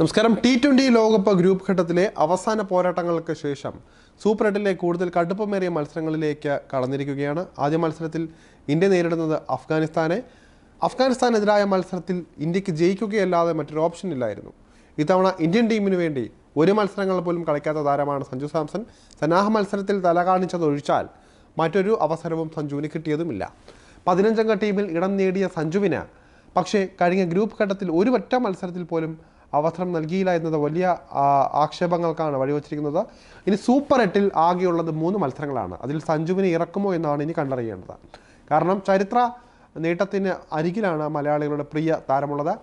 നമസ്കാരം. T twenty ലോകകപ്പ് group ഘട്ടത്തിലെ അവസാന പോരാട്ടങ്ങൾക്ക് ശേഷം സൂപ്പർ എട്ടിലെ കൂടുതൽ കടുപ്പമേറിയ മത്സരങ്ങളിലേക്ക് കടന്നിരിക്കുകയാണ്. ആദ്യ മത്സരത്തിൽ ഇന്ത്യ നേരിടുന്നത് അഫ്ഗാനിസ്ഥാനെ. അഫ്ഗാനിസ്ഥാനെതിരായ മത്സരത്തിൽ ഇന്ത്യയ്ക്ക് ജയിക്കുകയല്ലാതെ മറ്റൊരു ഓപ്ഷൻ ഇല്ലായിരുന്നു. ഇത്തവണ ഇന്ത്യൻ ടീമിന് വേണ്ടി ഒരു മത്സരങ്ങൾ പോലും കളിക്കാത്ത താരമാണ് സഞ്ജു സാംസൺ. സന്നാഹ മത്സരത്തിൽ തല കാണിച്ചതൊഴിച്ചാൽ മറ്റൊരു അവസരവും സഞ്ജുവിന് കിട്ടിയതുമില്ല. പതിനഞ്ചംഗ ടീമിൽ ഇടം നേടിയ സഞ്ജുവിന് പക്ഷേ കഴിഞ്ഞ ഗ്രൂപ്പ് ഘട്ടത്തിൽ ഒരു ഒറ്റ മത്സരത്തിൽ പോലും അവസരം നൽകിയില്ല എന്നത് വലിയ ആക്ഷേപങ്ങൾക്കാണ് വഴിവച്ചിരിക്കുന്നത്. ഇനി സൂപ്പർ എട്ടിൽ ആകെയുള്ളത് മൂന്ന് മത്സരങ്ങളാണ്. അതിൽ സഞ്ജുവിനെ ഇറക്കുമോ എന്നാണ് ഇനി കണ്ടറിയേണ്ടത്. കാരണം ചരിത്ര നേട്ടത്തിന് അരികിലാണ് മലയാളികളുടെ പ്രിയ താരമുള്ളത്.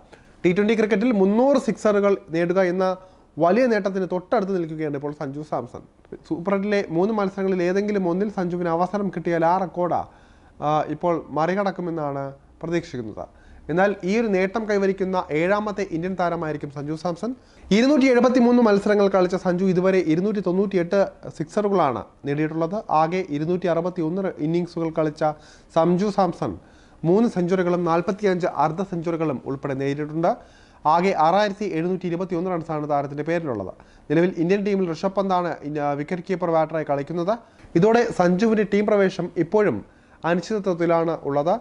ടി ട്വന്റി ക്രിക്കറ്റിൽ മുന്നൂറ് സിക്സറുകൾ നേടുക എന്ന വലിയ നേട്ടത്തിന് തൊട്ടടുത്ത് നിൽക്കുകയാണ് ഇപ്പോൾ സഞ്ജു സാംസൺ. സൂപ്പർ എട്ടിലെ മൂന്ന് മത്സരങ്ങളിൽ ഏതെങ്കിലും ഒന്നിൽ സഞ്ജുവിന് അവസരം കിട്ടിയാൽ ആ റെക്കോർഡ് ഇപ്പോൾ മറികടക്കുമെന്നാണ് പ്രതീക്ഷിക്കുന്നത്. എന്നാൽ ഈ ഒരു നേട്ടം കൈവരിക്കുന്ന ഏഴാമത്തെ ഇന്ത്യൻ താരമായിരിക്കും സഞ്ജു സാംസൺ. ഇരുന്നൂറ്റി എഴുപത്തി മൂന്ന് മത്സരങ്ങൾ കളിച്ച സഞ്ജു ഇതുവരെ ഇരുന്നൂറ്റി തൊണ്ണൂറ്റി എട്ട് സിക്സറുകളാണ് നേടിയിട്ടുള്ളത്. ആകെ ഇരുന്നൂറ്റി അറുപത്തി ഒന്ന് ഇന്നിങ്സുകൾ കളിച്ച സഞ്ജു സാംസൺ മൂന്ന് സെഞ്ചുറികളും നാൽപ്പത്തിയഞ്ച് അർദ്ധ സെഞ്ചുറികളും ഉൾപ്പെടെ നേടിയിട്ടുണ്ട്. ആകെ ആറായിരത്തി എഴുന്നൂറ്റി ഇരുപത്തി ഒന്ന് റൺസാണ് താരത്തിന്റെ പേരിലുള്ളത്. നിലവിൽ ഇന്ത്യൻ ടീമിൽ ഋഷഭ് പന്താണ് വിക്കറ്റ് കീപ്പർ ബാറ്ററായി കളിക്കുന്നത്. ഇതോടെ സഞ്ജുവിന്റെ ടീം പ്രവേശം ഇപ്പോഴും അനിശ്ചിതത്വത്തിലാണ് ഉള്ളത്.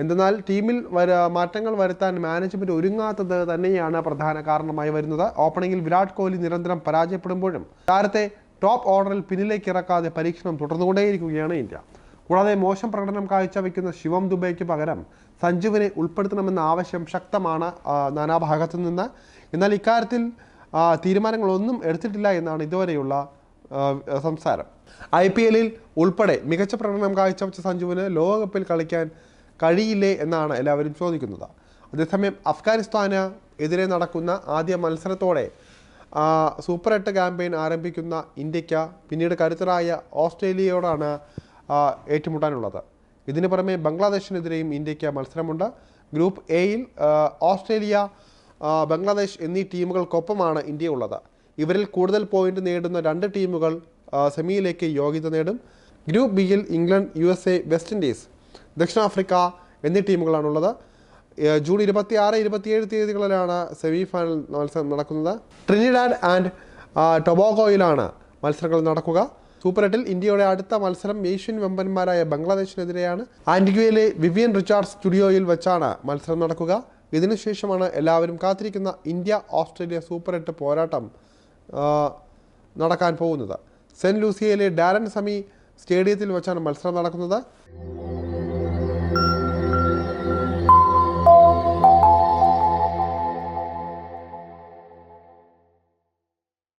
എന്തെന്നാൽ ടീമിൽ വര മാറ്റങ്ങൾ വരുത്താൻ മാനേജ്മെന്റ് ഒരുങ്ങാത്തത് തന്നെയാണ് പ്രധാന കാരണമായി വരുന്നത്. ഓപ്പണിംഗിൽ വിരാട് കോഹ്ലി നിരന്തരം പരാജയപ്പെടുമ്പോഴും താരത്തെ ടോപ്പ് ഓർഡറിൽ പിന്നിലേക്ക് ഇറക്കാതെ പരീക്ഷണം തുടർന്നുകൊണ്ടേയിരിക്കുകയാണ് ഇന്ത്യ. കൂടാതെ മോശം പ്രകടനം കാഴ്ചവെക്കുന്ന ശിവം ദുബൈക്ക് പകരം സഞ്ജുവിനെ ഉൾപ്പെടുത്തണമെന്ന ആവശ്യം ശക്തമാണ് നാനാഭാഗത്തു നിന്ന്. എന്നാൽ ഇക്കാര്യത്തിൽ തീരുമാനങ്ങളൊന്നും എടുത്തിട്ടില്ല എന്നാണ് ഇതുവരെയുള്ള സംസാരം. ഐ പി എല്ലിൽ ഉൾപ്പെടെ മികച്ച പ്രകടനം കാഴ്ചവെച്ച സഞ്ജുവിന് ലോകകപ്പിൽ കളിക്കാൻ കഴിയില്ലേ എന്നാണ് എല്ലാവരും ചോദിക്കുന്നത്. അതേസമയം അഫ്ഗാനിസ്ഥാന് എതിരെ നടക്കുന്ന ആദ്യ മത്സരത്തോടെ സൂപ്പർ എട്ട് ക്യാമ്പയിൻ ആരംഭിക്കുന്ന ഇന്ത്യയ്ക്ക് പിന്നീട് കരുത്തരായ ഓസ്ട്രേലിയയോടാണ് ഏറ്റുമുട്ടാനുള്ളത്. ഇതിന് പുറമെ ബംഗ്ലാദേശിനെതിരെയും ഇന്ത്യയ്ക്ക് മത്സരമുണ്ട്. ഗ്രൂപ്പ് എയിൽ ഓസ്ട്രേലിയ ബംഗ്ലാദേശ് എന്നീ ടീമുകൾക്കൊപ്പമാണ് ഇന്ത്യ ഉള്ളത്. ഇവരിൽ കൂടുതൽ പോയിന്റ് നേടുന്ന രണ്ട് ടീമുകൾ സെമിയിലേക്ക് യോഗ്യത നേടും. ഗ്രൂപ്പ് ബിയിൽ ഇംഗ്ലണ്ട് യു വെസ്റ്റ് ഇൻഡീസ് ദക്ഷിണാഫ്രിക്ക എന്നീ ടീമുകളാണുള്ളത്. ജൂൺ ഇരുപത്തി ആറ് ഇരുപത്തിയേഴ് തീയതികളിലാണ് സെമി ഫൈനൽ മത്സരം നടക്കുന്നത്. ട്രിനിഡാഡ് ആൻഡ് ടൊബോഗോയിലാണ് മത്സരങ്ങൾ നടക്കുക. സൂപ്പർ എട്ടിൽ ഇന്ത്യയുടെ അടുത്ത മത്സരം ഏഷ്യൻ വെമ്പന്മാരായ ബംഗ്ലാദേശിനെതിരെയാണ്. ആന്റിഗ്വയിലെ വിവിയൻ റിച്ചാർഡ് സ്റ്റുഡിയോയിൽ വെച്ചാണ് മത്സരം നടക്കുക. ഇതിനുശേഷമാണ് എല്ലാവരും കാത്തിരിക്കുന്ന ഇന്ത്യ ഓസ്ട്രേലിയ സൂപ്പർ എട്ട് പോരാട്ടം നടക്കാൻ പോകുന്നത്. സെന്റ് ലൂസിയയിലെ ഡാരൻ സമി സ്റ്റേഡിയത്തിൽ വെച്ചാണ് മത്സരം നടക്കുന്നത്.